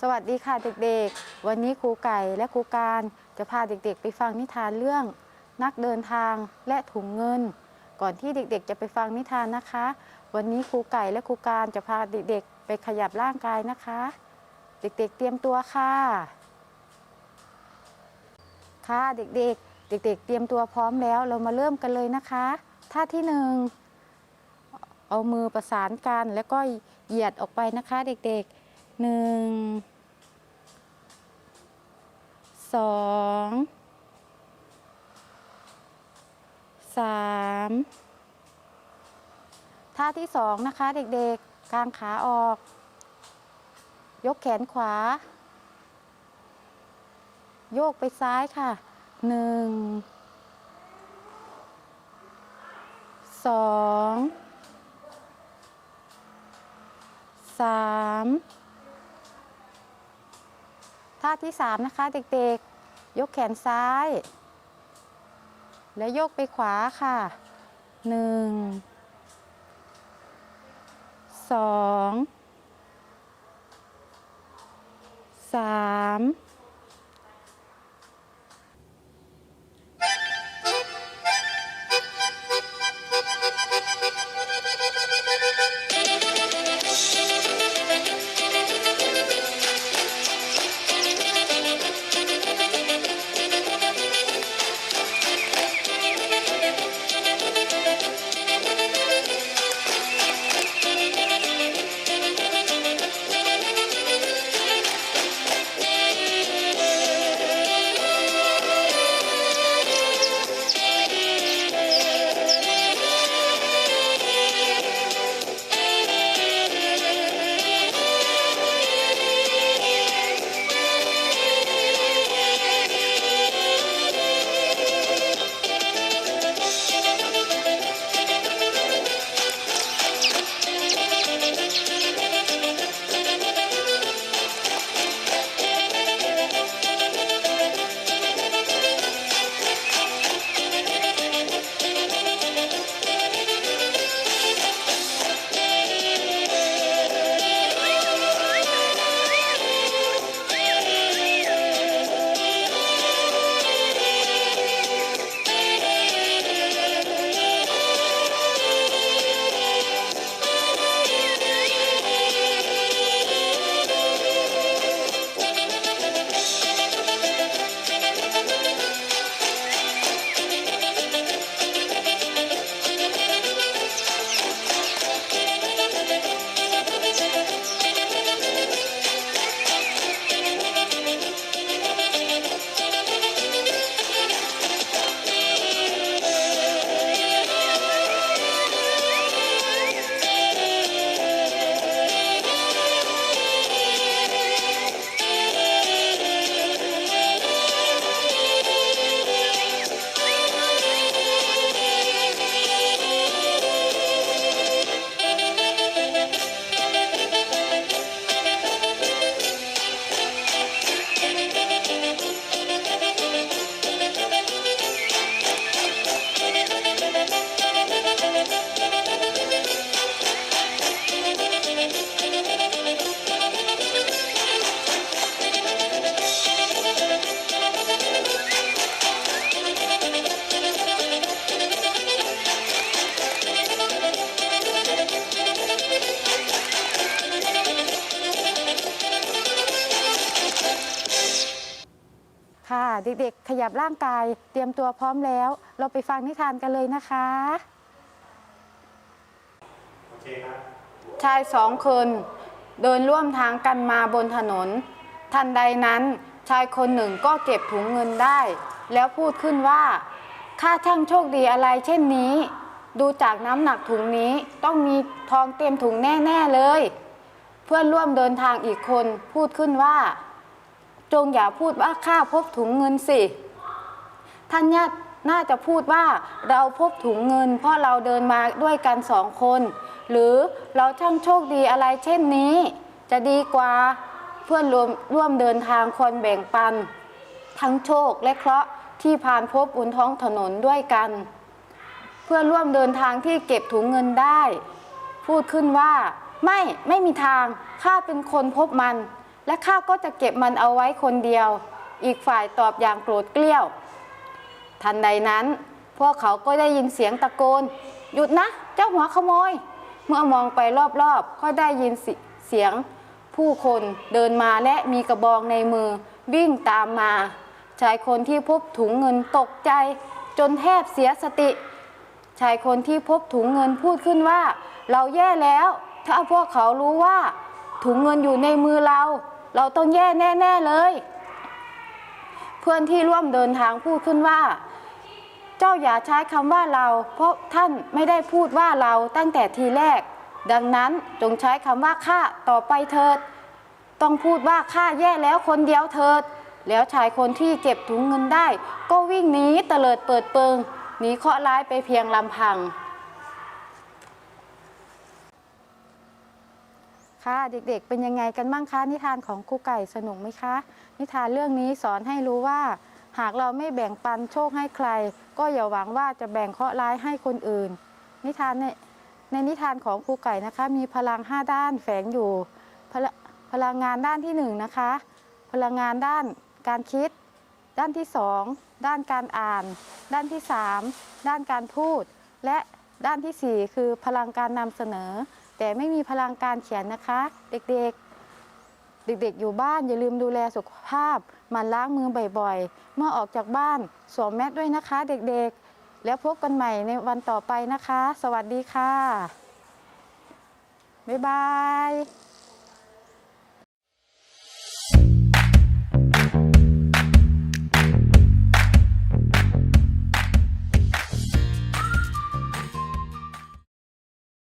สวัสดีค่ะเด็กๆ วันนี้ครูไก่และครูการจะพาเด็กๆ ไปฟังนิทานเรื่อง นักเดินทางและถุงเงิน ก่อนที่เด็กๆ จะไปฟังนิทานนะคะ วันนี้ครูไก่และครูการจะพาเด็กๆ ไปขยับร่างกายนะคะ เด็กๆ เตรียมตัวค่ะ ค่ะเด็กๆ เด็กๆ เตรียมตัวพร้อมแล้วเรามาเริ่มกันเลยนะคะ ท่าที่หนึ่งเอามือประสานกันแล้วก็เหยียดออกไปนะคะเด็กๆหนึ่ง สองสามท่าที่สองนะคะเด็กๆกางขาออก ยกแขนขวา โยกไปซ้ายค่ะหนึ่งสองสามท่าที่สามนะคะเด็กๆ ยกแขนซ้าย และยกไปขวาค่ะหนึ่งสองสาม เด็กๆ ขยับร่างกาย เตรียมตัวพร้อมแล้ว เราไปฟังนิทานกันเลยนะคะ ชายสองคนเดินร่วมทางกันมาบนถนน ทันใดนั้น ชายคนหนึ่งก็เก็บถุงเงินได้ แล้วพูดขึ้นว่าข้าช่างโชคดีอะไรเช่นนี้ ดูจากน้ำหนักถุงนี้ต้องมีทองเต็มถุงแน่ ๆ เลย เพื่อนร่วมเดินทางอีกคนพูดขึ้นว่า จงอย่าพูดว่าข้าพบถุงเงินสิท่านญาติน่าจะพูดว่าเราพบถุงเงิน เพราะเราเดินมาด้วยกันสองคน หรือเราช่างโชคดีอะไรเช่นนี้ จะดีกว่าเพื่อนร่วมร่วมเดินทางควรแบ่งปัน ทั้งโชคและเคราะห์ที่ผ่านพบบนท้องถนนด้วยกัน เพื่อนร่วมเดินทางที่เก็บถุงเงินได้ พูดขึ้นว่า ไม่ไม่มีทางข้าเป็นคนพบมัน และข้าก็จะเก็บมันเอาไว้คนเดียว อีกฝ่ายตอบอย่างโกรธเกลี้ยว ทันใดนั้น พวกเขาก็ได้ยินเสียงตะโกน หยุดนะ เจ้าหัวขโมย เมื่อมองไปรอบๆ ก็ได้ยินเสียงผู้คนเดินมาและมีกระบองในมือ วิ่งตามมา ชายคนที่พบถุงเงินตกใจ จนแทบเสียสติ ชายคนที่พบถุงเงินพูดขึ้นว่า เราแย่แล้ว ถ้าพวกเขารู้ว่าถุงเงินอยู่ในมือเรา เราต้องแย่แน่ ๆ เลย เพื่อนที่ร่วมเดินทางพูดขึ้นว่า เจ้าอย่าใช้คำว่าเรา เพราะท่านไม่ได้พูดว่าเราตั้งแต่ทีแรก ดังนั้นจงใช้คำว่าข้าต่อไปเถิด ต้องพูดว่าข้าแย่แล้วคนเดียวเถิด แล้วชายคนที่เก็บถุงเงินได้ ก็วิ่งหนีเตลิดเปิดเปิงหนีเคราะห์ร้ายไปเพียงลำพัง ค่ะ เด็กๆ เป็นยังไงกันบ้างคะนิทานของครูไก่สนุกไหมคะ นิทานเรื่องนี้สอนให้รู้ว่า หากเราไม่แบ่งปันโชคให้ใคร ก็อย่าหวังว่าจะแบ่งเคราะห์ร้ายให้คนอื่น นิทานในในนิทานของครูไก่นะคะ มีพลัง 5 ด้านแฝงอยู่พลพลังงานด้านที่1นงนะคะ พลังงานด้านการคิด ด้านที่ 2 ด้านการอ่าน ด้านที่ 3 ด้านการพูด และด้านทีสี่4 คือพลังการนำเสนอ แต่ไม่มีพลังการเขียนนะคะ เด็กๆ เด็กๆ อยู่บ้านอย่าลืมดูแลสุขภาพมันล้างมือบ่อยๆ เมื่อออกจากบ้านสวมแมสด้วยนะคะ เด็กๆ แล้วพบกันใหม่ในวันต่อไปนะคะ สวัสดีค่ะ บ๊ายบาย